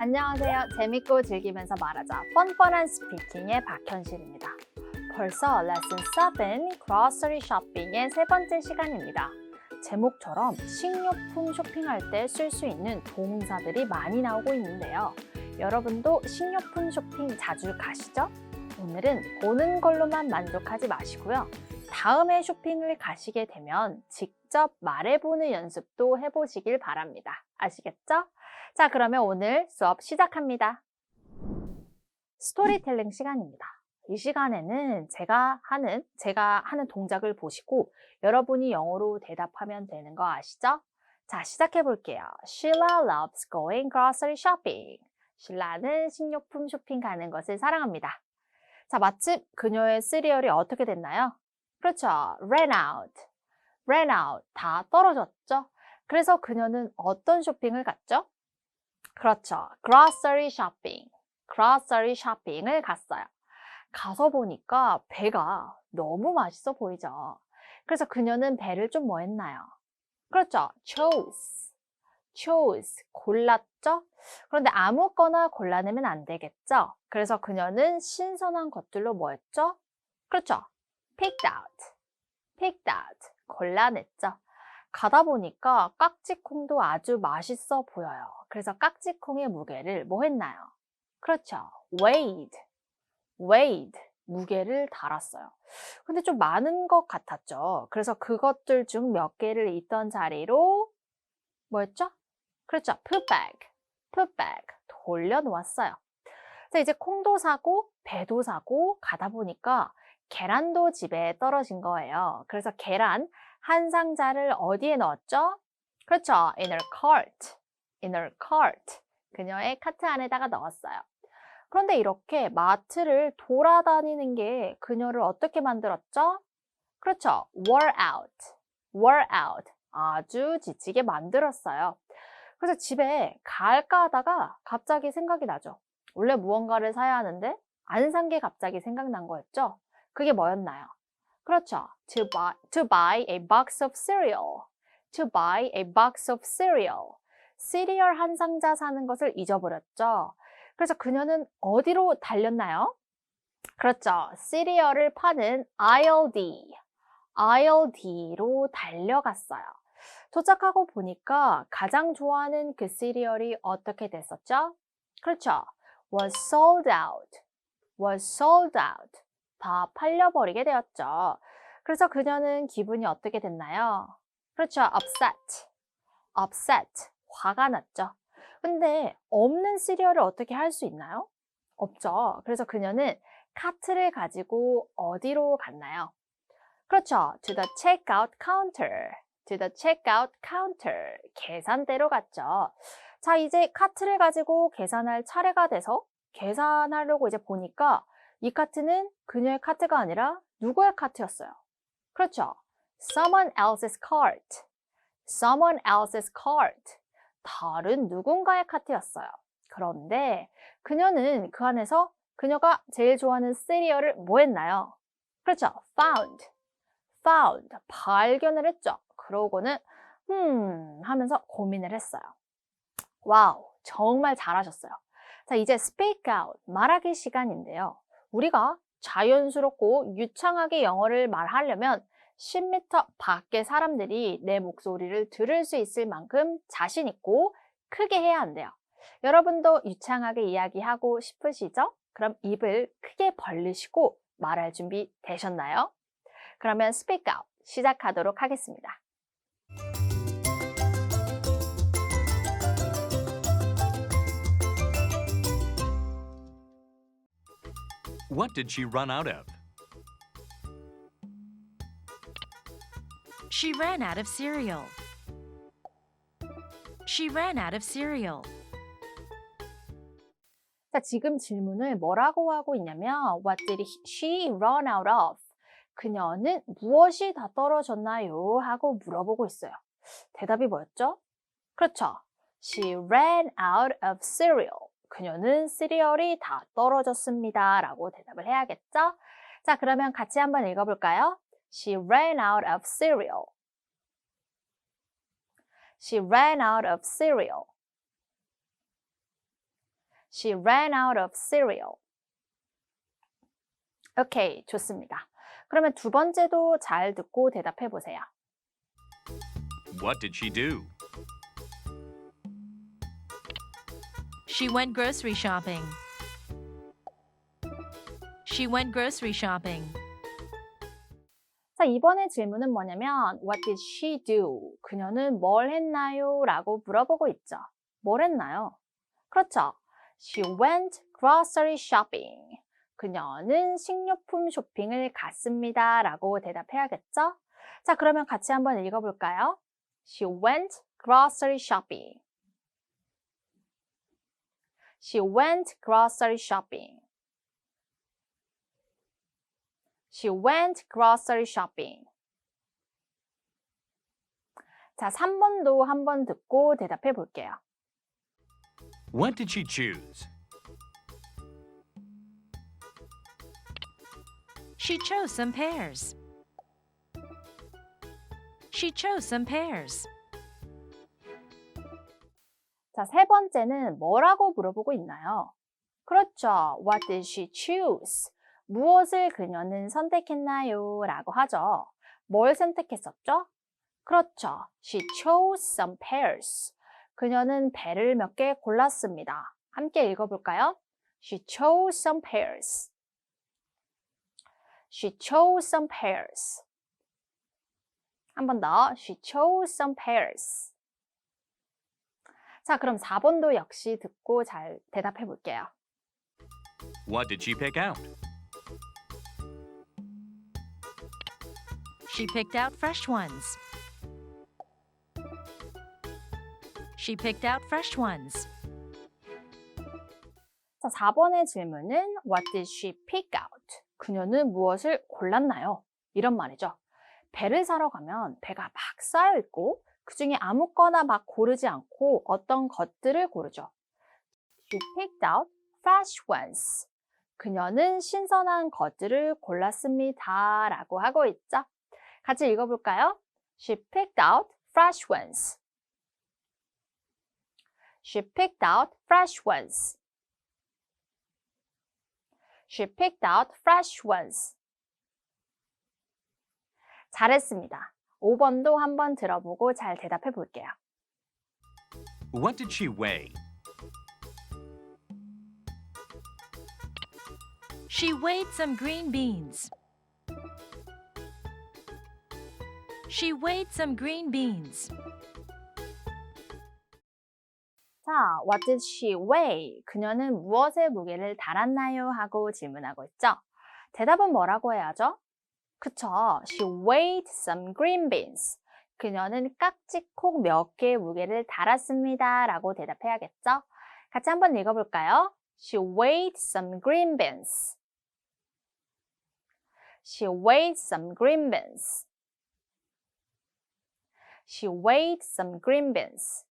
안녕하세요. 재밌고 즐기면서 말하자. 뻔뻔한 스피킹의 박현실입니다. 벌써 레슨 7 grocery shopping의 세 번째 시간입니다. 제목처럼 식료품 쇼핑할 때 쓸 수 있는 동사들이 많이 나오고 있는데요. 여러분도 식료품 쇼핑 자주 가시죠? 오늘은 보는 걸로만 만족하지 마시고요. 다음에 쇼핑을 가시게 되면 직접 말해보는 연습도 해보시길 바랍니다. 아시겠죠? 자, 그러면 오늘 수업 시작합니다. 스토리텔링 시간입니다. 이 시간에는 제가 하는, 제가 하는 동작을 보시고 여러분이 영어로 대답하면 되는 거 아시죠? 자, 시작해 볼게요. Sheila loves going grocery shopping. 신라는 식료품 쇼핑 가는 것을 사랑합니다. 자, 마침 그녀의 시리얼이 어떻게 됐나요? 그렇죠. ran out. ran out. 다 떨어졌죠? 그래서 그녀는 어떤 쇼핑을 갔죠? 그렇죠. grocery shopping. grocery shopping을 갔어요. 가서 보니까 배가 너무 맛있어 보이죠. 그래서 그녀는 배를 좀 뭐 했나요? 그렇죠. chose. chose. 골랐죠? 그런데 아무거나 골라내면 안 되겠죠? 그래서 그녀는 신선한 것들로 뭐 했죠? 그렇죠. picked out. picked out. 골라냈죠. 가다 보니까 깍지콩도 아주 맛있어 보여요. 그래서 깍지콩의 무게를 뭐 했나요? 그렇죠. weighed. weighed. 무게를 달았어요. 근데 좀 많은 것 같았죠. 그래서 그것들 중 몇 개를 있던 자리로 뭐였죠? 그렇죠. put back. put back. 돌려놓았어요. 자, 이제 콩도 사고 배도 사고 가다 보니까 계란도 집에 떨어진 거예요. 그래서 계란 한 상자를 어디에 넣었죠? 그렇죠. in her cart. in her cart. 그녀의 카트 안에다가 넣었어요. 그런데 이렇게 마트를 돌아다니는 게 그녀를 어떻게 만들었죠? 그렇죠. wore out. wore out. 아주 지치게 만들었어요. 그래서 집에 갈까 하다가 갑자기 생각이 나죠. 원래 무언가를 사야 하는데 안 산 게 갑자기 생각난 거였죠. 그게 뭐였나요? 그렇죠. To buy, to buy a box of cereal. To buy a box of cereal. 시리얼 한 상자 사는 것을 잊어버렸죠. 그래서 그녀는 어디로 달렸나요? 그렇죠. 시리얼을 파는 aisle D. aisle D로 달려갔어요. 도착하고 보니까 가장 좋아하는 그 시리얼이 어떻게 됐었죠? 그렇죠. was sold out. was sold out. 다 팔려버리게 되었죠. 그래서 그녀는 기분이 어떻게 됐나요? 그렇죠. upset. upset. 화가 났죠. 근데 없는 시리얼을 어떻게 할 수 있나요? 없죠. 그래서 그녀는 카트를 가지고 어디로 갔나요? 그렇죠. to the checkout counter. to the checkout counter. 계산대로 갔죠. 자, 이제 카트를 가지고 계산할 차례가 돼서 계산하려고 이제 보니까 이 카트는 그녀의 카트가 아니라 누구의 카트였어요? 그렇죠. someone else's cart. someone else's cart. 다른 누군가의 카트였어요. 그런데 그녀는 그 안에서 그녀가 제일 좋아하는 시리얼을 뭐 했나요? 그렇죠. found. found. 발견을 했죠. 그러고는 음 하면서 고민을 했어요. 와우. 정말 잘하셨어요. 자, 이제 speak out. 말하기 시간인데요. 우리가 자연스럽고 유창하게 영어를 말하려면 10m 밖의 사람들이 내 목소리를 들을 수 있을 만큼 자신 있고 크게 해야 한대요. 여러분도 유창하게 이야기하고 싶으시죠? 그럼 입을 크게 벌리시고 말할 준비 되셨나요? 그러면 speak out 시작하도록 하겠습니다. What did she run out of? She ran out of cereal. She ran out of cereal. 자, 지금 질문을 뭐라고 하고 있냐면 What did she run out of? 그녀는 무엇이 다 떨어졌나요? 하고 물어보고 있어요. 대답이 뭐였죠? 그렇죠. She ran out of cereal. 그녀는 시리얼이 다 떨어졌습니다. 라고 대답을 해야겠죠? 자, 그러면 같이 한번 읽어볼까요? She ran out of cereal. She ran out of cereal. She ran out of cereal. 오케이, 좋습니다. 그러면 두 번째도 잘 듣고 대답해 보세요. What did she do? She went grocery shopping. She went grocery shopping. 자, 이번에 질문은 뭐냐면 What did she do? 그녀는 뭘 했나요? 라고 물어보고 있죠. 뭘 했나요? 그렇죠. She went grocery shopping. 그녀는 식료품 쇼핑을 갔습니다. 라고 대답해야겠죠? 자, 그러면 같이 한번 읽어볼까요? She went grocery shopping. She went grocery shopping. She went grocery shopping. 자, 3번도 한번 듣고 대답해 볼게요. What did she choose? She chose some pears. She chose some pears. 자, 세 번째는 뭐라고 물어보고 있나요? 그렇죠. What did she choose? 무엇을 그녀는 선택했나요? 라고 하죠. 뭘 선택했었죠? 그렇죠. She chose some pears. 그녀는 배를 몇 개 골랐습니다. 함께 읽어볼까요? She chose some pears. She chose some pears. 한 번 더. She chose some pears. 자, 그럼 4번도 역시 듣고 잘 대답해 볼게요. What did she pick out? She picked out fresh ones. She picked out fresh ones. 자, 4번의 질문은 What did she pick out? 그녀는 무엇을 골랐나요? 이런 말이죠. 배를 사러 가면 배가 막 쌓여 있고 그 중에 아무거나 막 고르지 않고 어떤 것들을 고르죠. She picked out fresh ones. 그녀는 신선한 것들을 골랐습니다. 라고 하고 있죠. 같이 읽어볼까요? She picked out fresh ones. She picked out fresh ones. She picked out fresh ones. 잘했습니다. 5번도 한번 들어보고 잘 대답해 볼게요. What did she weigh? She weighed some green beans. She weighed some green beans. 자, what did she weigh? 그녀는 무엇의 무게를 달았나요? 하고 질문하고 있죠. 대답은 뭐라고 해야죠? 그쵸. She weighed some green beans. 그녀는 깍지콕 몇 개의 무게를 달았습니다. 라고 대답해야겠죠? 같이 한번 읽어볼까요? She weighed some green beans. She weighed some green beans. She weighed some green beans.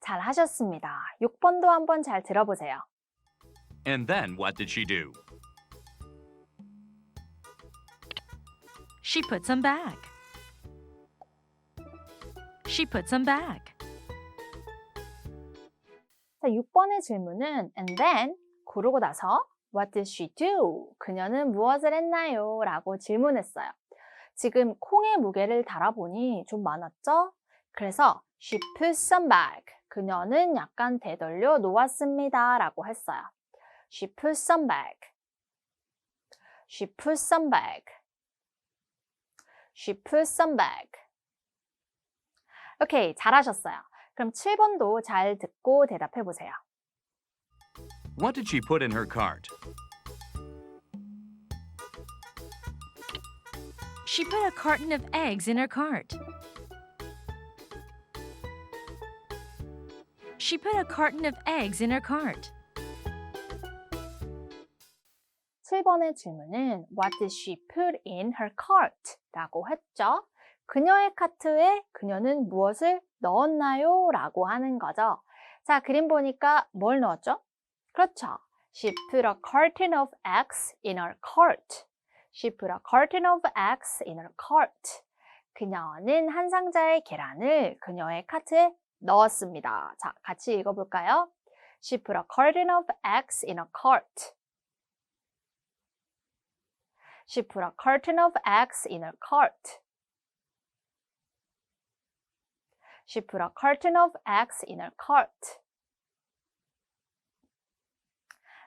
잘 하셨습니다. 6번도 한번 잘 들어보세요. And then what did she do? She put some back. She put some back. 자, 6번의 질문은 and then 고르고 나서 what did she do? 그녀는 무엇을 했나요? 라고 질문했어요. 지금 콩의 무게를 달아보니 좀 많았죠? 그래서 she put some back. 그녀는 약간 되돌려 놓았습니다. 라고 했어요. She put some back. She put some back. She put some back. 오케이, 잘하셨어요. 그럼 7번도 잘 듣고 대답해 보세요. What did she put in her cart? She put a carton of eggs in her cart. She put a carton of eggs in her cart. 7번의 질문은 What did she put in her cart? 라고 했죠. 그녀의 카트에 그녀는 무엇을 넣었나요? 라고 하는 거죠. 자, 그림 보니까 뭘 넣었죠? 그렇죠. She put a carton of eggs in her cart. She put a carton of eggs in her cart. 그녀는 한 상자의 계란을 그녀의 카트에 넣었습니다. 자, 같이 읽어볼까요? She put a carton of eggs in a cart. She put a carton of eggs in a cart. She put a carton of eggs in a cart.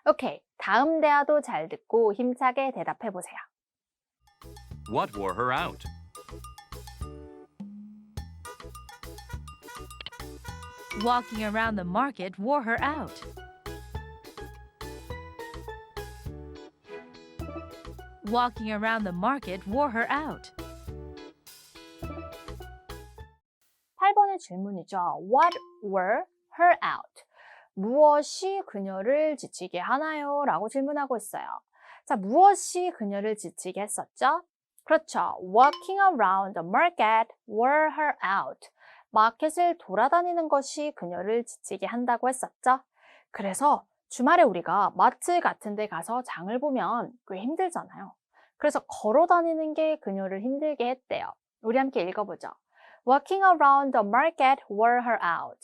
오케이. 다음 대화도 잘 듣고 힘차게 대답해 보세요. What wore her out? Walking around the market wore her out. Walking around the market wore her out. 8번의 질문이죠. What were her out? 무엇이 그녀를 지치게 하나요? 라고 질문하고 있어요. 자, 무엇이 그녀를 지치게 했었죠? 그렇죠. Walking around the market wore her out. 마켓을 돌아다니는 것이 그녀를 지치게 한다고 했었죠. 그래서 주말에 우리가 마트 같은 데 가서 장을 보면 꽤 힘들잖아요. 그래서 걸어 다니는 게 그녀를 힘들게 했대요. 우리 함께 읽어보죠. Walking around the market wore her out.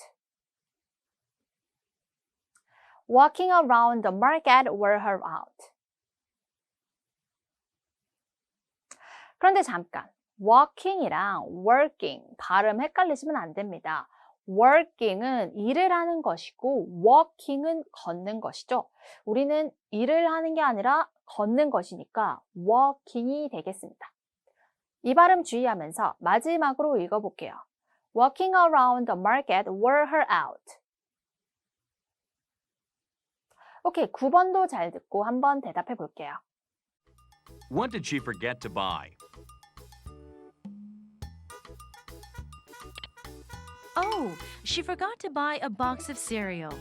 Walking around the market wore her out. 그런데 잠깐, walking이랑 working 발음 헷갈리시면 안 됩니다. Working은 일을 하는 것이고 walking은 걷는 것이죠. 우리는 일을 하는 게 아니라 걷는 것이니까 walking이 되겠습니다. 이 발음 주의하면서 마지막으로 읽어볼게요. Walking around the market wore her out. 오케이, 9번도 잘 듣고 한번 대답해 볼게요. What did she forget to buy? Oh, she forgot to buy a box of cereal.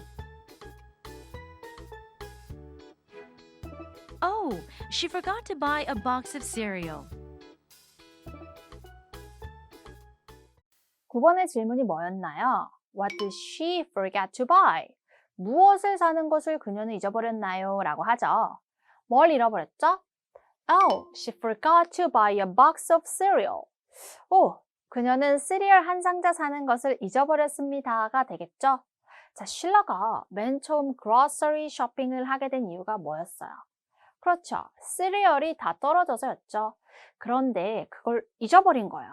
Oh, she forgot to buy a box of cereal. 9번의 질문이 뭐였나요? What did she forget to buy? 무엇을 사는 것을 그녀는 잊어버렸나요? 라고 하죠. 뭘 잃어버렸죠? Oh, she forgot to buy a box of cereal. 오, 그녀는 시리얼 한 상자 사는 것을 잊어버렸습니다가 되겠죠? 자, 쉴러가 맨 처음 grocery 쇼핑을 하게 된 이유가 뭐였어요? 그렇죠. 시리얼이 다 떨어져서였죠. 그런데 그걸 잊어버린 거예요.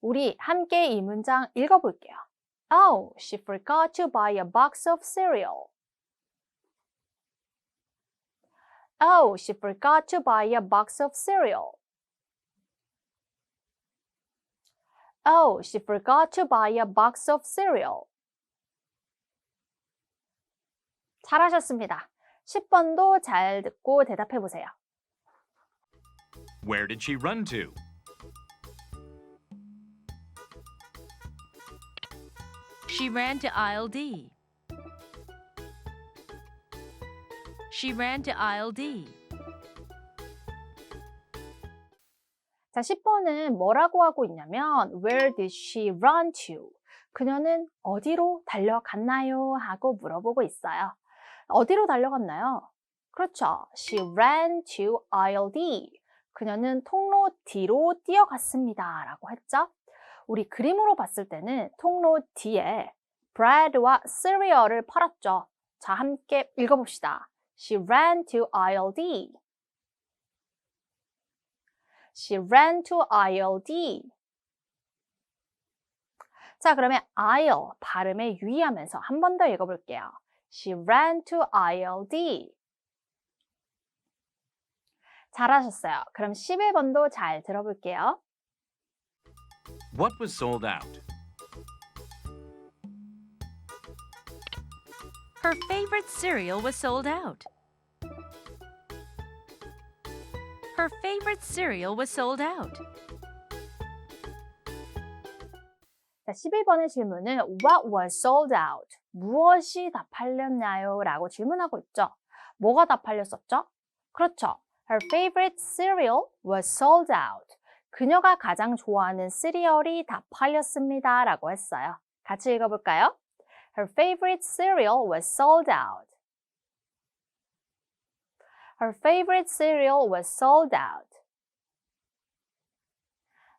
우리 함께 이 문장 읽어볼게요. Oh, she forgot to buy a box of cereal. Oh, she forgot to buy a box of cereal. Oh, she forgot to buy a box of cereal. 잘하셨습니다. 10번도 잘 듣고 대답해 보세요. Where did she run to? She ran to aisle D. She ran to aisle D. 자, 10번은 뭐라고 하고 있냐면 Where did she run to? 그녀는 어디로 달려갔나요? 하고 물어보고 있어요. 어디로 달려갔나요? 그렇죠. She ran to aisle D. 그녀는 통로 D로 뛰어갔습니다. 라고 했죠. 우리 그림으로 봤을 때는 통로 D에 bread와 cereal을 팔았죠. 자, 함께 읽어봅시다. She ran to aisle D. She ran to aisle D. 자, 그러면 aisle 발음에 유의하면서 한 번 더 읽어볼게요. She ran to aisle D. 잘하셨어요. 그럼 11번도 잘 들어볼게요. What was sold out? Her favorite cereal was sold out. Her favorite cereal was sold out. 자, 11번의 질문은 What was sold out? 무엇이 다 팔렸나요? 라고 질문하고 있죠. 뭐가 다 팔렸었죠? 그렇죠. Her favorite cereal was sold out. 그녀가 가장 좋아하는 시리얼이 다 팔렸습니다. 라고 했어요. 같이 읽어볼까요? Her favorite cereal was sold out. Her favorite cereal was sold out.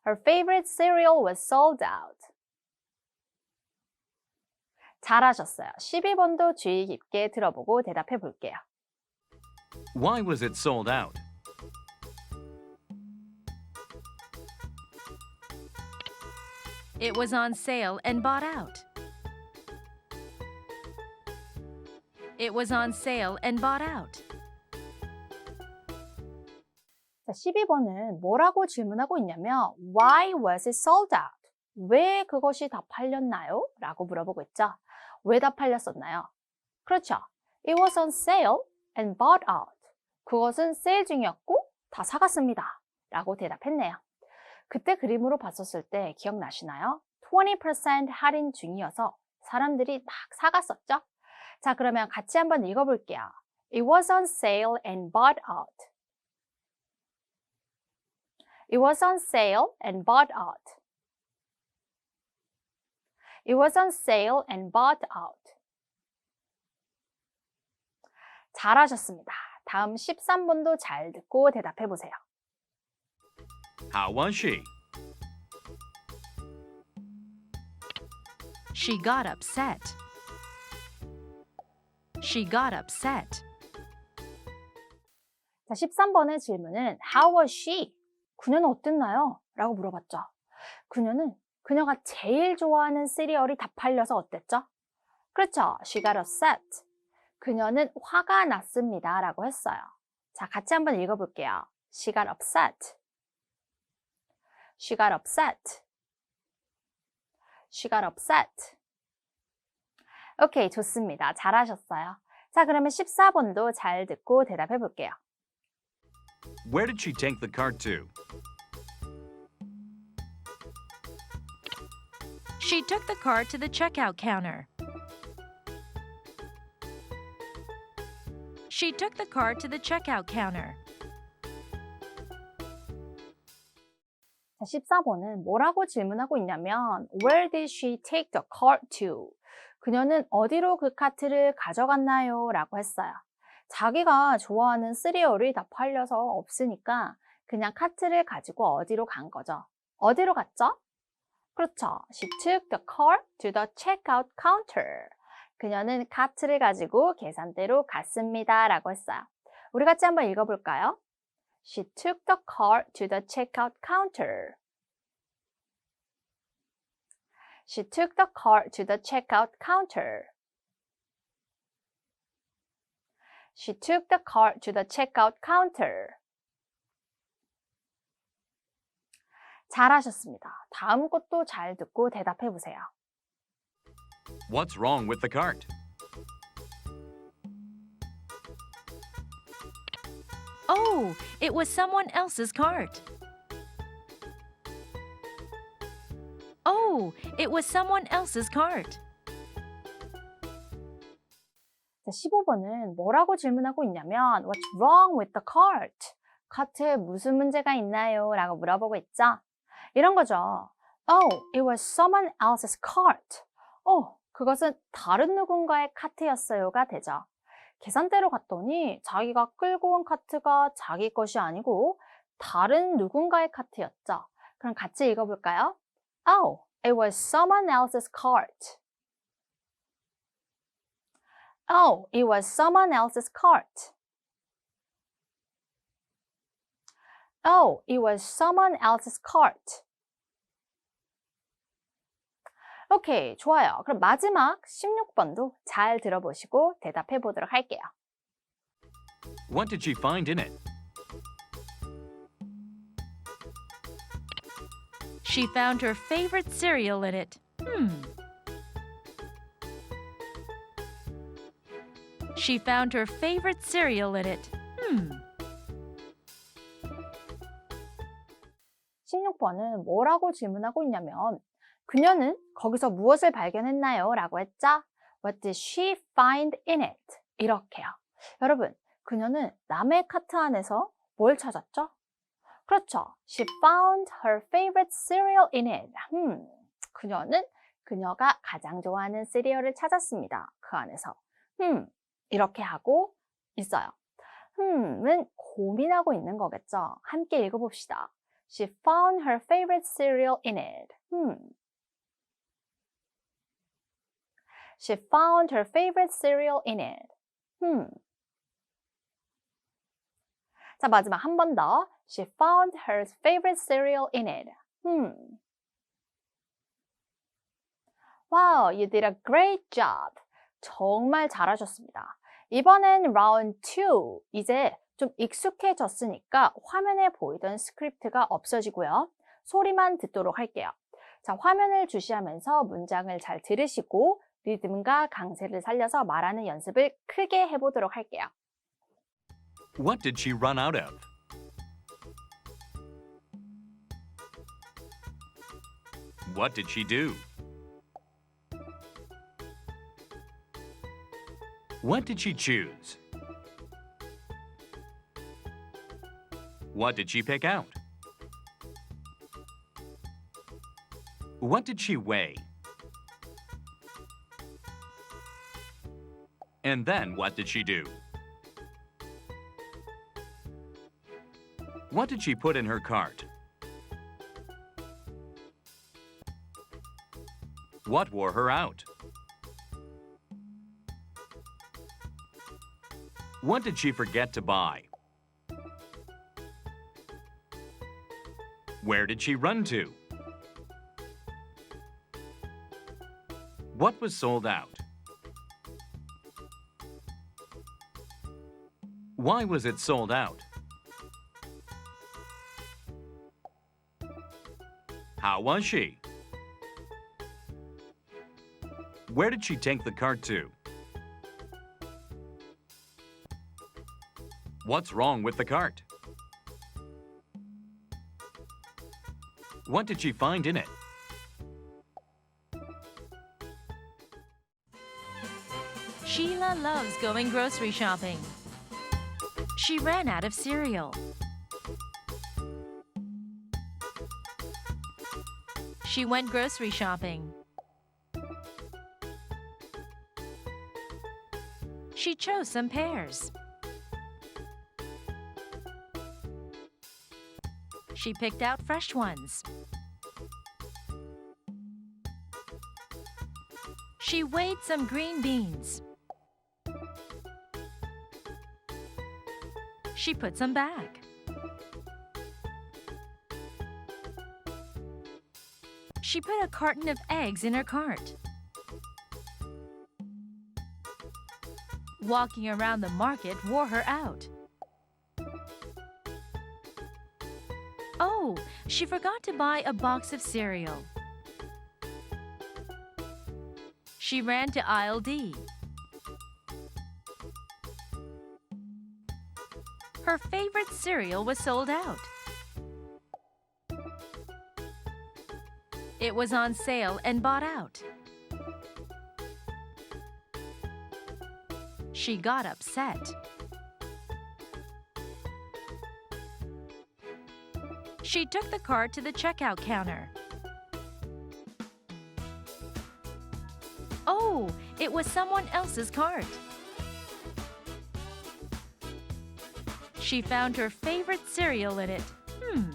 Her favorite cereal was sold out. 잘하셨어요. 12번도 주의 깊게 들어보고 대답해 볼게요. Why was it sold out? It was on sale and bought out. It was on sale and bought out. 12번은 뭐라고 질문하고 있냐면 Why was it sold out? 왜 그것이 다 팔렸나요? 라고 물어보고 있죠. 왜 다 팔렸었나요? 그렇죠. It was on sale and bought out. 그것은 세일 중이었고 다 사갔습니다. 라고 대답했네요. 그때 그림으로 봤었을 때 기억나시나요? 20% 할인 중이어서 사람들이 막 사갔었죠? 자, 그러면 같이 한번 읽어볼게요. It was on sale and bought out. It was on sale and bought out. It was on sale and bought out. 잘하셨습니다. 다음 13번도 잘 듣고 대답해 보세요. How was she? She got upset. She got upset. 자, 13번의 질문은 How was she? 그녀는 어땠나요? 라고 물어봤죠. 그녀는 그녀가 제일 좋아하는 시리얼이 다 팔려서 어땠죠? 그렇죠. She got upset. 그녀는 화가 났습니다. 라고 했어요. 자, 같이 한번 읽어볼게요. She got upset. She got upset. She got upset. 오케이, 좋습니다. 잘하셨어요. 자, 그러면 14번도 잘 듣고 대답해 볼게요. Where did she take the cart to? She took the cart to the checkout counter. She took the cart to the checkout counter. 자, 14번은 뭐라고 질문하고 있냐면 Where did she take the cart to? 그녀는 어디로 그 카트를 가져갔나요? 라고 했어요. 자기가 좋아하는 시리얼이 다 팔려서 없으니까 그냥 카트를 가지고 어디로 간 거죠. 어디로 갔죠? 그렇죠. She took the cart to the checkout counter. 그녀는 카트를 가지고 계산대로 갔습니다. 라고 했어요. 우리 같이 한번 읽어볼까요? She took the cart to the checkout counter. She took the cart to the checkout counter. She took the cart to the checkout counter. 잘하셨습니다. 다음 것도 잘 듣고 대답해 보세요. What's wrong with the cart? Oh, it was someone else's cart. Oh, it was someone else's cart. 15번은 뭐라고 질문하고 있냐면 What's wrong with the cart? 카트에 무슨 문제가 있나요? 라고 물어보고 있죠. 이런 거죠. Oh, it was someone else's cart. 어, 그것은 다른 누군가의 카트였어요가 되죠. 계산대로 갔더니 자기가 끌고 온 카트가 자기 것이 아니고 다른 누군가의 카트였죠. 그럼 같이 읽어볼까요? Oh, it was someone else's cart. Oh, it was someone else's cart. Oh, it was someone else's cart. 오케이, 좋아요. 그럼 마지막 16번도 잘 들어보시고 대답해 보도록 할게요. What did she find in it? She found her favorite cereal in it. Hmm. She found her favorite cereal in it. Hmm. 16번은 뭐라고 질문하고 있냐면 그녀는 거기서 무엇을 발견했나요? 라고 했죠? What did she find in it? 이렇게요. 여러분, 그녀는 남의 카트 안에서 뭘 찾았죠? 그렇죠. She found her favorite cereal in it. 음, 그녀는 그녀가 가장 좋아하는 시리얼을 찾았습니다. 그 안에서. 음, 이렇게 하고 있어요. 흠은 고민하고 있는 거겠죠. 함께 읽어봅시다. She found her favorite cereal in it. Hmm. She found her favorite cereal in it. Hmm. 자, 마지막 한 번 더. She found her favorite cereal in it. Hmm. Wow, you did a great job. 정말 잘하셨습니다. 이번엔 라운드 2. 이제 좀 익숙해졌으니까 화면에 보이던 스크립트가 없어지고요. 소리만 듣도록 할게요. 자, 화면을 주시하면서 문장을 잘 들으시고 리듬과 강세를 살려서 말하는 연습을 크게 해보도록 할게요. What did she run out of? What did she do? What did she choose? What did she pick out? What did she weigh? And then what did she do? What did she put in her cart? What wore her out? What did she forget to buy? Where did she run to? What was sold out? Why was it sold out? How was she? Where did she take the cart to? What's wrong with the cart? What did she find in it? Sheila loves going grocery shopping. She ran out of cereal. She went grocery shopping. She chose some pears. She picked out fresh ones. She weighed some green beans. She put some back. She put a carton of eggs in her cart. Walking around the market wore her out. She forgot to buy a box of cereal. She ran to aisle D. Her favorite cereal was sold out. It was on sale and bought out. She got upset. She took the cart to the checkout counter. Oh, it was someone else's cart. She found her favorite cereal in it. Hmm.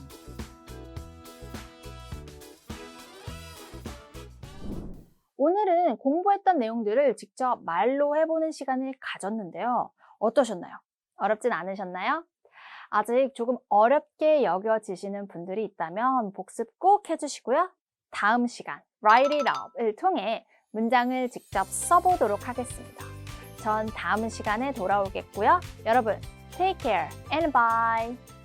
오늘은 공부했던 내용들을 직접 말로 해보는 시간을 가졌는데요. 어떠셨나요? 어렵진 않으셨나요? 아직 조금 어렵게 여겨지시는 분들이 있다면 복습 꼭 해주시고요. 다음 시간 Write It Up을 통해 문장을 직접 써보도록 하겠습니다. 전 다음 시간에 돌아오겠고요. 여러분, take care and bye!